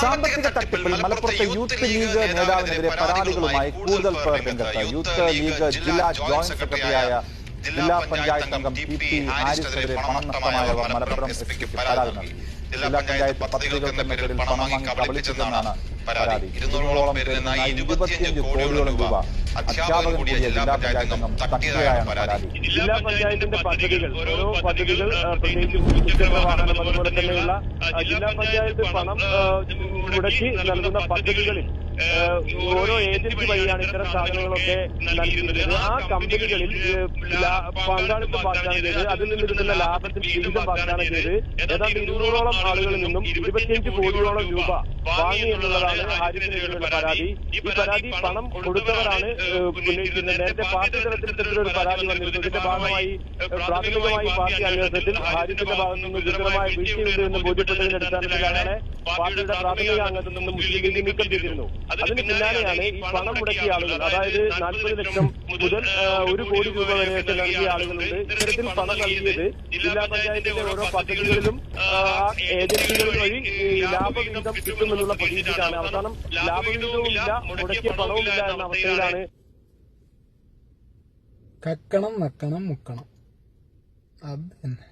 സാമ്പത്തിക തട്ടിപ്പിൽ മലപ്പുറത്തെ യൂത്ത് ലീഗ് നേതാവിനെതിരെ പരാതികളുമായി കൂടുതൽ പേർ രംഗത്ത് യൂത്ത് ലീഗ് ജില്ലാ ജോയിന്റ് സെക്രട്ടറിയായ ജില്ലാ പഞ്ചായത്ത് അംഗം പി പി ആരിഫിനെതിരെ പണം നഷ്ടമായവർ മലപ്പുറം എസ് പിക്ക് പരാതി നൽകി ജില്ലാ പഞ്ചായത്ത് പദ്ധതികൾ എന്ന പേരിൽ പണം വാങ്ങി കബളിപ്പിച്ചെന്നാണ് പരാതി. ഇരുന്നൂറോളം പേരിൽ നിന്നായി ഇരുപത്തിയഞ്ച് കോടിയോളം രൂപ അധ്യാപകർ കൂടിയ ജില്ലാ പഞ്ചായത്ത് അംഗം തട്ടിയതായാണ് പരാതി. ജില്ലാ പഞ്ചായത്തിന്റെ പദ്ധതികൾ ഓരോ പദ്ധതികൾ പ്രത്യേകിച്ച് അതുപോലെ തന്നെയുള്ള ജില്ലാ പഞ്ചായത്ത് പണം മുടക്കി നൽകുന്ന പദ്ധതികളിൽ ഓരോ ഏജൻസി വഴിയാണ് ഇത്തരം സാധനങ്ങളൊക്കെ നൽകിയിരുന്നത്. ആ കമ്പനികളിൽ പങ്കാളിത്തം വാഗ്ദാനം ചെയ്ത് അതിൽ നിന്ന് കിട്ടുന്ന ലാഭത്തിൽ വിഹിതം വാഗ്ദാനം ചെയ്ത് ഏതാണ്ട് ഇരുന്നൂറോളം ആളുകളിൽ നിന്നും ഇരുപത്തിയഞ്ച് കോടിയോളം രൂപ വാങ്ങി എന്നുള്ളതാണ് ഹാരിസിനെതിരെയുള്ള പരാതി. ഈ പരാതി പണം കൊടുത്തവരാണ് ഉന്നയിക്കുന്നത് നേരത്തെ പാർട്ടി തലത്തിൽ ഇത്തരത്തിലൊരു പരാതി വന്നിരുന്നു. ഇതിന്റെ ഭാഗമായി പ്രാഥമികമായി പാർട്ടി അന്വേഷണത്തിൽ ഹാരിസിന്റെ ഭാഗത്തു നിന്ന് ഗുരുതരമായ വീഴ്ചയുണ്ട് എന്ന് ബോധ്യപ്പെട്ടതിന്റെ അടിസ്ഥാനത്തിലാണ് പാർട്ടിയുടെ പ്രാഥമിക അംഗത്തിൽ നിന്നും മുസ്ലിം ലീഗ് നീക്കം ചെയ്തിരുന്നു. അതിന് പിന്നാലെയാണ് ഈ പണം മുടക്കിയ ആളുകൾ. അതായത് നാൽപ്പത് ലക്ഷം മുതൽ ഒരു കോടി രൂപ വരെയൊക്കെ നൽകിയ ആളുകളുണ്ട്. ഇത്തരത്തിൽ പണം നൽകിയത് ജില്ലാ പഞ്ചായത്തിന്റെ ഓരോ പദ്ധതികളിലും ഏജൻസികൾ വഴി ലാഭവിഹിതം കിട്ടുമെന്നുള്ള പ്രതീക്ഷയിലാണ് അവസാനം ലാഭവിഹിതവും ഇല്ല മുടക്കിയ പണവും ഇല്ല എന്ന അവസ്ഥയിലാണ്. കക്കണം നക്കണം മുക്കണം. അത് തന്നെ.